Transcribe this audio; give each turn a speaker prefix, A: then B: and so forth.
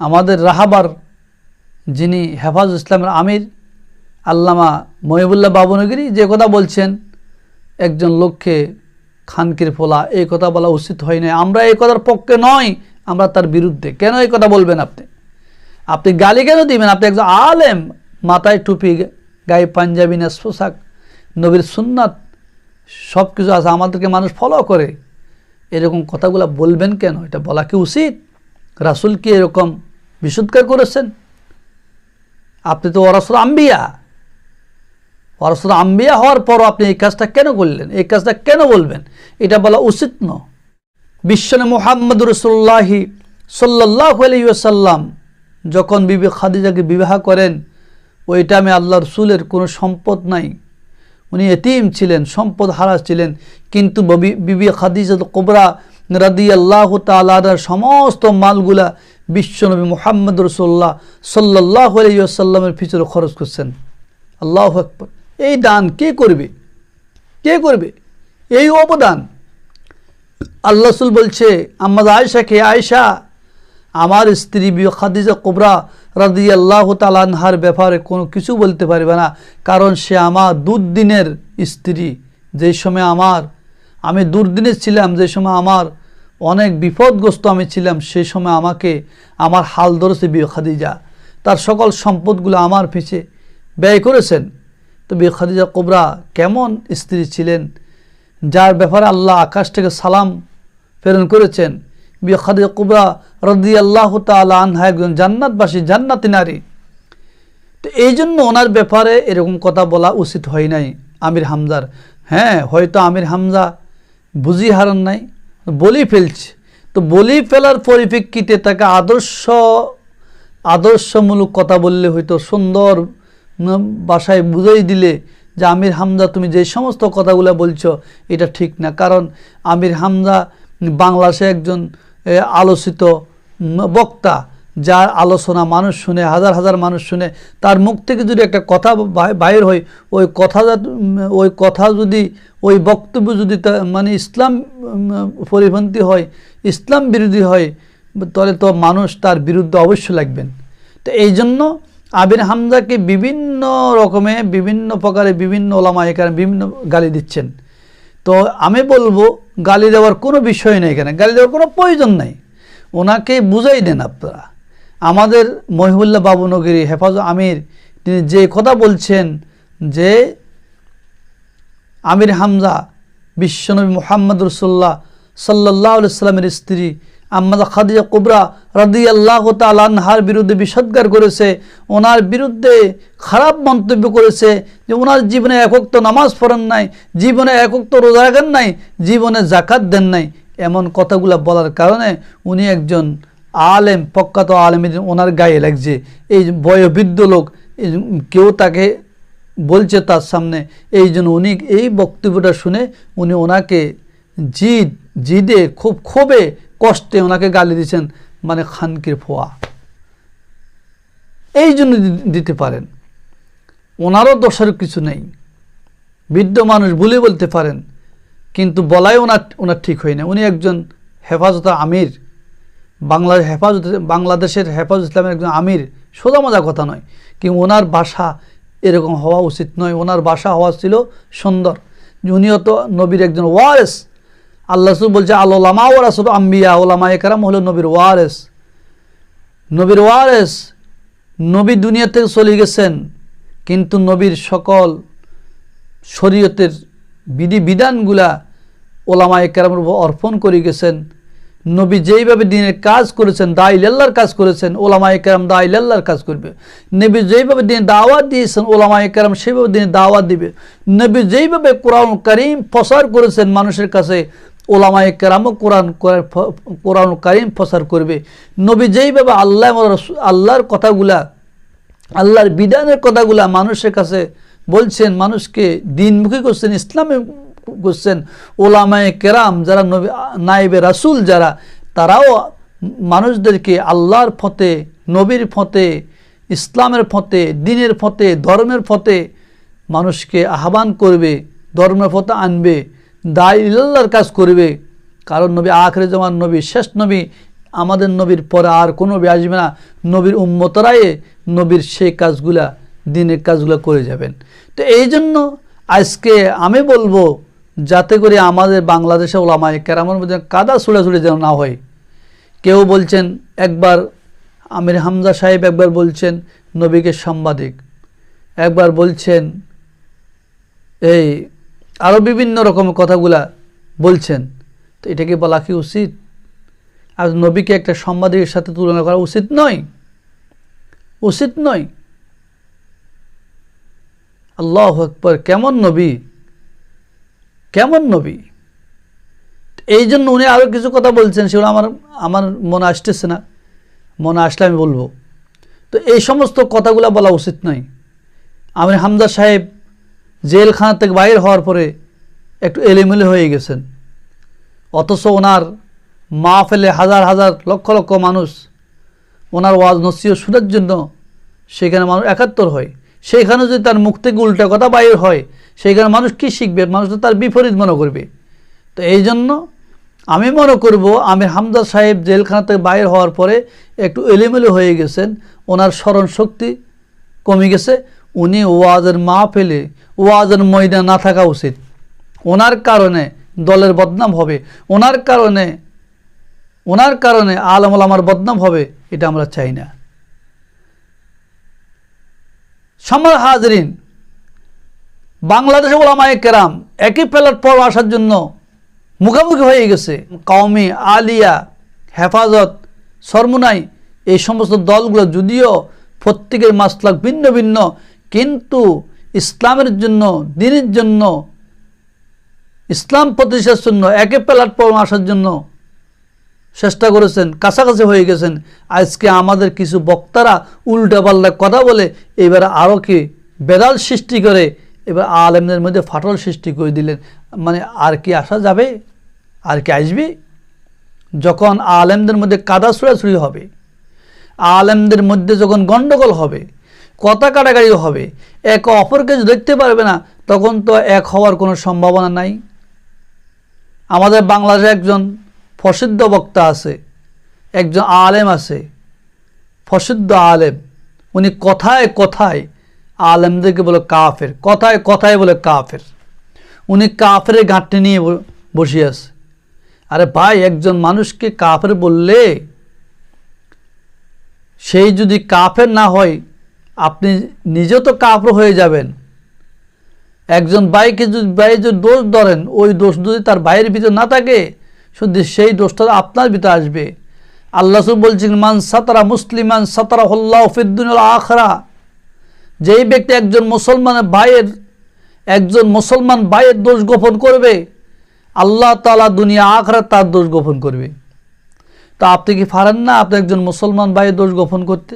A: আমাদের রাহাবার যিনি হেফাজ ইসলামের আমির, আল্লামা মহিবুল্লাহ বাবনগিরি যে কথা বলছেন, একজন লোককে খানকির ফোলা, এই কথা বলা উচিত হয় না আমরা এই কথার পক্ষে নয়, আমরা তার বিরুদ্ধে। কেন এই কথা বলবেন আপনি? আপনি গালি কেন দিবেন? আপনি একজন আলেম, মাথায় টুপি, গায়ে পাঞ্জাবি, নেস পোশাক, নবীর সুন্নাত সব কিছু আছে, আমাদেরকে মানুষ ফলো করে। এরকম কথাগুলো বলবেন কেন? এটা বলা কি উচিত? রাসুল কি এরকম বিশুদ্ধকার করেছেন। আপনি তো অরসুল আম্বিয়া। অরসুল আম্বিয়া হওয়ার পরও আপনি এই কাজটা কেন করলেন? এই কাজটা কেন বলবেন? এটা বলা উচিত ন। বিশ্বনে মোহাম্মদ রসুল্লাহি সাল্লাহ আলাইসাল্লাম যখন বিবে খাদিজাকে বিবাহ করেন, ওই টাইমে আল্লাহ রসুলের কোনো সম্পদ নাই। উনি এতিম ছিলেন, সম্পদ হারা ছিলেন। কিন্তু বিবি খাদিজা কোবরা রাদি আল্লাহ তালার সমস্ত মালগুলা বিশ্বনবী মোহাম্মদ রসুল্লাহ সাল্লাহ আলাইসাল্লামের পিছনে খরচ করছেন। আল্লাহ আকবর। এই দান কে করবে? কে করবে? এই অবদান। আল্লাহ রসুল বলছে আম্মাদ আয়সাকে আয়সা আমার স্ত্রী খাদিজা কোবরা রাদি আল্লাহ তালানহার ব্যাপারে কোনো কিছু বলতে পারবে না, কারণ সে আমার দুর্দিনের স্ত্রী। যেই সময় আমার, আমি দুর্দিনে ছিলাম যে সময় আমার অনেক বিপদগ্রস্ত আমি ছিলাম, সেই সময় আমাকে আমার হাল ধরেছে বি খাদিজা। তার সকল সম্পদগুলো আমার পিছে ব্যয় করেছেন। তো বি খাদিজা কোবরা কেমন স্ত্রী ছিলেন? যার ব্যাপারে আল্লাহ আকাশ থেকে সালাম প্রেরণ করেছেন। বি খাদিজা কুবরা রদি আল্লাহ তালা আনহা একজন জান্নাতবাসী, জান্নাতি নারী। তো এই জন্য ওনার ব্যাপারে এরকম কথা বলা উচিত হয় নাই আমির হামজার। হ্যাঁ হয়তো আমির হামজা বুঝি হারান নাই। বলি ফেলছে। তো বলি ফেলার পরিপ্রেক্ষিতে তাকে আদর্শ, আদর্শমূলক কথা বললে হয়তো সুন্দর ভাষায় বুঝাই দিলে যে আমির হামজা, তুমি যে সমস্ত কথাগুলো বলছো, এটা ঠিক না। কারণ আমির হামজা বাংলাদেশে একজন আলোচিত বক্তা। যার আলোচনা মানুষ শুনে, হাজার হাজার মানুষ শুনে, তার মুখ থেকে যদি একটা কথা বাই- বাইর হয়, ওই কথা ওই কথা যদি ওই বক্তব্য যদি মানে ইসলাম পরিপন্থী হয়, ইসলাম বিরোধী হয়, তাহলে তো মানুষ তার বিরুদ্ধে অবশ্য লাগবেন। তো এই জন্য আবির হামজাকে বিভিন্ন রকমে, বিভিন্ন প্রকারে বিভিন্ন ওলামা এখানে বিভিন্ন গালি দিচ্ছেন। তো আমি বলব, গালি দেওয়ার কোনো বিষয় নেই এখানে, গালি দেওয়ার কোনো প্রয়োজন নেই। ওনাকে বুঝাই দেন আপনারা। আমাদের মহিবুল্লাহ বাবু নগরী হেফাজ আমির, তিনি যে কথা বলছেন যে আমির হামজা, বিশ্বনবী মোহাম্মদ রসুল্লাহ সাল্লাহ সাল্লামের স্ত্রী আম্মাদা খাদিজা কুবরা রাদি আল্লাহ তালানহার বিরুদ্ধে বিষদগার করেছে। ওনার বিরুদ্ধে খারাপ মন্তব্য করেছে যে ওনার জীবনে একক তো নামাজ পড়েন নাই, জীবনে একক তো রোজা রাখেন নাই, জীবনে জাকাত দেন নাই। এমন কথাগুলো বলার কারণে উনি একজন আলেম, প্রখ্যাত আলেম ওনার গায়ে লাগছে। এই বয়োবৃদ্ধ লোক কেউ তাকে বলছে তার সামনে, এই জন্য উনি এই বক্তব্যটা শুনে উনি ওনাকে জিদ, জিদে, খুব ক্ষোভে, কষ্টে ওনাকে গালি দিয়েছেন মানে খানকির ফোয়া। এই জন্য দিতে পারেন। ওনারও দোষের কিছু নেই। বৃদ্ধ মানুষ ভুলে বলতে পারেন, কিন্তু বলাই ওনার ওনার ঠিক হয় না। উনি একজন হেফাজত আমির। বাংলা হেফাজত, বাংলাদেশের হেফাজত ইসলামের একজন আমির। সোজা মজা কথা নয়। কিন্তু ওনার বাসা এরকম হওয়া উচিত নয়। ওনার বাসা হওয়া ছিল সুন্দর। উনিও তো নবীর একজন ওয়ারেস। আল্লাহ বলছে আল্লামা ওরাসুল আম্বিয়া ওলামা একরাম হলো নবীর ওয়ারেস। নবীর ওয়ারেস নবী দুনিয়া থেকে চলে গেছেন, কিন্তু নবীর সকল শরীয়তের বিধি বিধানগুলা ওলামা একরামের অর্পণ করে গেছেন। নবী যেইভাবে দিনের কাজ করেছেন দা ইল্লাহর কাজ করেছেন ওলামা একরাম দা ইল্লাহর কাজ করবে। নবী যেইভাবে দিনে দাওয়াত দিয়েছেন ওলামা একরাম সেইভাবে দিনে দাওয়াত দিবে। নবী যেইভাবে কোরআন করিম প্রসার করেছেন মানুষের কাছে ওলামা একরামও কোরআন কোরআন করিম প্রসার করবে। নবী যেইভাবে আল্লাহ আল্লাহর কথাগুলা, আল্লাহর বিধানের কথাগুলা মানুষের কাছে বলছেন, মানুষকে দিনমুখী করছেন, ইসলামে করছেন ওলামায়ে কেরাম যারা নবী নাইবে রাসুল যারা, তারাও মানুষদেরকে আল্লাহর ফতে নবীর ফতে ইসলামের ফতে দিনের ফতে ধর্মের ফতে মানুষকে আহ্বান করবে, ধর্মের ফতে আনবে, দায় কাজ করবে। কারণ নবী আখরে জমান নবী, শেষ নবী, আমাদের নবীর পরে আর কোনো নবী আসবে না। নবীর উম্মতরাই নবীর সেই কাজগুলা, দিনের কাজগুলো করে যাবেন। তো এই জন্য আজকে আমি বলব যাতে করে আমাদের বাংলাদেশে ওলামায় কেরামের মধ্যে কাদা ছুড়ে যেন না হয়। কেউ বলছেন, একবার আমির হামজা সাহেব একবার বলছেন, নবীকে সাংবাদিক। একবার বলছেন, এই আরও বিভিন্ন রকম কথাগুলা বলছেন। তো এটাকে বলা কি উচিত? আর নবীকে একটা সাংবাদিকের সাথে তুলনা করা উচিত নয়। উচিত নয়। আল্লাহ আকবর, কেমন নবী? কেমন নবী? এই জন্য উনি আরও কিছু কথা বলছেন, সেগুলো আমার আমার মনে আসতেছে না। মনে আসলে আমি বলব। তো এই সমস্ত কথাগুলো বলা উচিত নয়। আমি হামদা সাহেব জেলখানা থেকে বাইর হওয়ার পরে একটু এলেমেলে হয়ে গেছেন। অথচ ওনার মা ফেলে হাজার হাজার, লক্ষ লক্ষ মানুষ ওনার ওয়াজ নসিও শুনের জন্য সেখানে মানুষ একাত্তর হয়। সেইখানে যদি তার মুখ থেকে উল্টা কথা বাইর হয়, সেইখানে মানুষ কী শিখবে? মানুষ তো তার বিপরীত মনে করবে। তো এই জন্য আমি মনে করব আমি হামদা সাহেব জেলখানা থেকে বাইর হওয়ার পরে একটু এলোমেলো হয়ে গেছেন। ওনার স্মরণ শক্তি কমে গেছে। উনি ওয়াজের মা ফেলে ওয়াজের ময়দা না থাকা উচিত। ওনার কারণে দলের বদনাম হবে। ওনার কারণে ওনার কারণে আলমল আমার বদনাম হবে, এটা আমরা চাই না। সম্মান হাজরিন বাংলাদেশে ওলামায়ে কেরাম একই প্ল্যাটফর্ম আসার জন্য মুখামুখি হয়ে গেছে। কওমি, আলিয়া, হেফাজত, সরমুনাই, এই সমস্ত দলগুলো যদিও প্রত্যেকের মাসলাক ভিন্ন ভিন্ন, কিন্তু ইসলামের জন্য, দিনের জন্য, ইসলাম প্রতিষ্ঠার জন্য একে প্ল্যাটফর্ম আসার জন্য চেষ্টা করেছেন, কাছাকাছি হয়ে গেছেন। আজকে আমাদের কিছু বক্তারা উল্টাপাল্টা কথা বলে এবার আরও কি বেদাল সৃষ্টি করে, এবার আলেমদের মধ্যে ফাটল সৃষ্টি করে দিলেন। মানে আর কি আসা যাবে? আর কি আসবে? যখন আলেমদের মধ্যে কাদা ছুড়াছুড়ি হবে, আলেমদের মধ্যে যখন গণ্ডগোল হবে, কথা কাটাকাটি হবে, এক অপরকে দেখতে পারবে না, তখন তো এক হওয়ার কোনো সম্ভাবনা নাই। আমাদের বাংলাদেশে একজন প্রসিদ্ধ বক্তা আছে, একজন আলেম আছে, প্রসিদ্ধ আলেম। উনি কথায় কথায় আলেমদেরকে বলে কাফের, কথায় কথায় বলে কাফের। উনি কাফের গাঁটটি নিয়ে বসে আছে। আরে ভাই, একজন মানুষকে কাফের বললে সেই যদি কাফের না হয়, আপনি নিজেও তো কাফর হয়ে যাবেন। একজন ভাইকে যদি ভাই যদি দোষ ধরেন, ওই দোষ যদি তার ভাইয়ের ভিতরে না থাকে শুধু সেই দোষটা আপনার ভিতরে আসবে। আল্লাহ বলছেন, মান সাতারা মুসলিমান সাতারা হল্লাহ ফিদ্দুল আখরা। যেই ব্যক্তি একজন মুসলমানের ভাইয়ের, একজন মুসলমান ভাইয়ের দোষ গোপন করবে, আল্লাহ তালা দুনিয়া আখরা তার দোষ গোপন করবে। তো আপনি কি পারেন না আপনি একজন মুসলমান ভাইয়ের দোষ গোপন করতে?